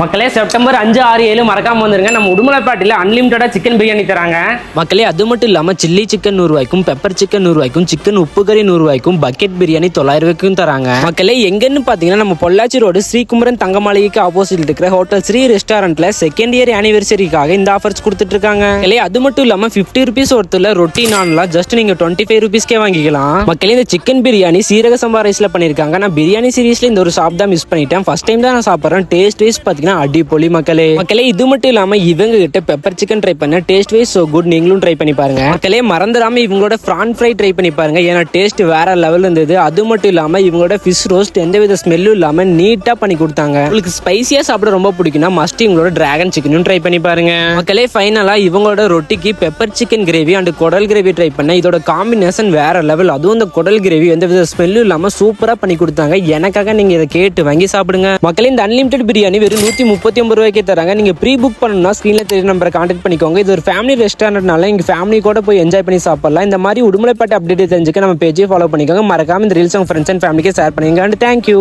மக்களே செப்டம்பர் அஞ்சு ஆறு ஏழு மறக்காம வந்துருங்க. நம்ம உடுமலைப்பேட்டையில் அன்லிமிட்டடா சிக்கன் பிரியாணி தராங்க. மக்களே அது மட்டும் இல்லாமல் சில்லி சிக்கன் நூறுவாய்க்கும் பெப்பர் சிக்கன் நூறுவாய்க்கும் சிக்கன் உப்பு கறி நூறுவாய்க்கும் பக்கெட் பிரியாணி தொள்ளாயிரம் ரூபாய்க்கும் தராங்க. மக்களே எங்கன்னு பார்த்தீங்கன்னா நம்ம பொள்ளாச்சி ரோடு ஸ்ரீகுமரன் தங்க மாளிகைக்கு ஆப்போசிட் இருக்கிற ஹோட்டல் ஸ்ரீ ரெஸ்டாரண்ட்ல செகண்ட் இயர் ஆனிவர்சரிக்காக இந்த ஆஃபர்ஸ் கொடுத்துட்டு இருக்காங்க. மக்களே அது மட்டும் இல்லாமல் ஃபிஃப்டி ருபீஸ் ஒருத்தர் ரொட்டி நான்லாம் ஜஸ்ட் நீங்க டுவெண்ட்டி ஃபைவ் ருபீஸ்க்கே வாங்கிக்கலாம். மக்களே இந்த சிக்கன் பிரியாணி சீரக சம்பா ரைஸ்ல பண்ணிருக்காங்க. நான் பிரியாணி சீரீஸ்ல இந்த ஒரு ஷாப் தான் மிஸ் பண்ணிட்டேன். ஃபர்ஸ்ட் டைம் தான் நான் சாப்பிட்றேன். டேஸ்ட் வைஸ் பார்த்தீங்கன்னா அடிப்பொலி மக்களே? மக்களே இது மட்டும் இல்லாம இவங்க கிட்ட பெப்பர் சிக்கன் ட்ரை பண்ண டேஸ்ட் வைஸ் சோ குட் நீங்களும் ட்ரை பண்ணி பாருங்க. மக்களே மறந்துடாம இவங்களோட ஃப்ரான் ஃப்ரை ட்ரை பண்ணி பாருங்க. ஏன்னா டேஸ்ட் வேற லெவல் இருந்தது. அது மட்டும் இல்லாம இவங்களோட ஃபிஷ் ரோஸ்ட் எந்த வித ஸ்மெல்லும் இல்லாம நீட்டா பண்ணி கொடுத்தாங்க. உங்களுக்கு ஸ்பைசியா சாப்பிட ரொம்ப பிடிக்கும்னா மஸ்ட் இவங்களோட டிராகன் சிக்கனும் ட்ரை பண்ணி பாருங்க. மக்களே ஃபைனலா இவங்களோட ரொட்டிக்கு பெப்பர் சிக்கன் கிரேவி அண்ட் குடல் கிரேவி ட்ரை பண்ண இதோட காம்பினேஷன் வேற லெவல் அதுவும் இந்த குடல் கிரேவி எந்த வித ஸ்மெல்லும் இல்லாம சூப்பரா பண்ணி கொடுத்தாங்க. எனக்காக நீங்க இதை கேட்டு வாங்கி சாப்பிடுங்க. மக்களே இந்த அன்லிமிட்டட் பிரியாணி வெறும் நூற்றி முப்பத்தி ஒம்பது ரூபாய்க்கே தராங்க. நீங்கள் ப்ரீ புக் பண்ணணும்னா ஸ்க்ரீனில் தெரிய நம்பரை கான்டாக்ட் பண்ணிக்கோங்க. இது ஒரு ஃபேமிலி ரெஸ்டாரண்ட்னால எங்கள் ஃபேமிலி கூட போய் என்ஜாய் பண்ணி சாப்பிடலாம். இந்த மாதிரி உடுமலைப்பட்ட அப்டேட் தெரிஞ்சுக்க நம்ம பேஜை ஃபாலோ பண்ணிக்கோங்க. மறக்காம இந்த ரீல்ஸ் உங்கள் ஃப்ரெண்ட்ஸ் அண்ட் ஃபேமிலிக்கு ஷேர் பண்ணிங்க அண்ட் தேங்க்யூ